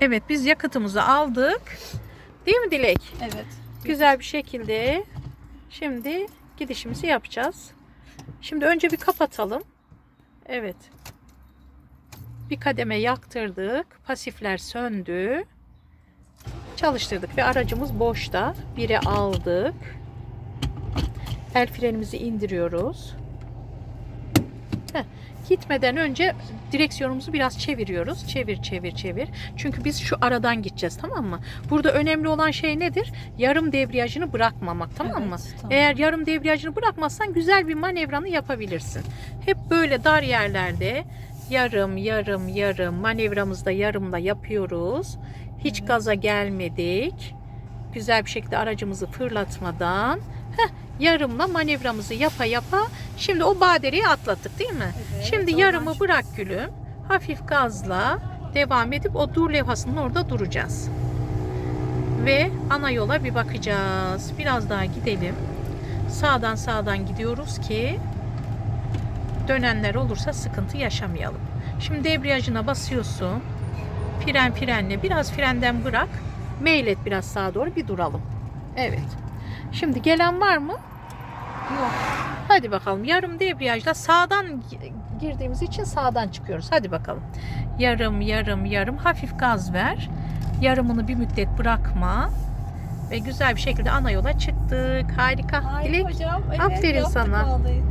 Evet biz yakıtımızı aldık. Değil mi Dilek? Evet. Güzel bir şekilde şimdi gidişimizi yapacağız. Şimdi önce bir kapatalım. Evet. Bir kademe yaktırdık. Pasifler söndü. Çalıştırdık ve aracımız boşta. Biri aldık. El frenimizi indiriyoruz. Heh, Gitmeden önce direksiyonumuzu biraz çeviriyoruz. Çevir çevir çevir. Çünkü biz şu aradan gideceğiz tamam mı? Burada önemli olan şey nedir? Yarım debriyajını bırakmamak tamam mı? Evet, tamam. Eğer yarım debriyajını bırakmazsan güzel bir manevranı yapabilirsin. Hep böyle dar yerlerde yarım yarım yarım manevramızda yarımla yapıyoruz. Hiç gaza gelmedik. Güzel bir şekilde aracımızı fırlatmadan heh, yarımla manevramızı yapa yapa şimdi o badireyi atlattık değil mi? Evet, şimdi yarımı çık- bırak gülüm. Hafif gazla devam edip o dur levhasının orada duracağız. Ve ana yola bir bakacağız. Biraz daha gidelim. Sağdan sağdan gidiyoruz ki dönenler olursa sıkıntı yaşamayalım. Şimdi debriyajına basıyorsun. Fren frenle biraz frenden bırak. Meylet biraz sağa doğru bir duralım. Evet. Şimdi gelen var mı? Yok. Hadi bakalım. Yarım debriyajla sağdan gi- girdiğimiz için sağdan çıkıyoruz. Hadi bakalım. Yarım yarım yarım hafif gaz ver. Yarımını bir müddet bırakma. Ve güzel bir şekilde ana yola çıktık. Harika. Hayır Dilek hocam. Evet, aferin sana. vallahi.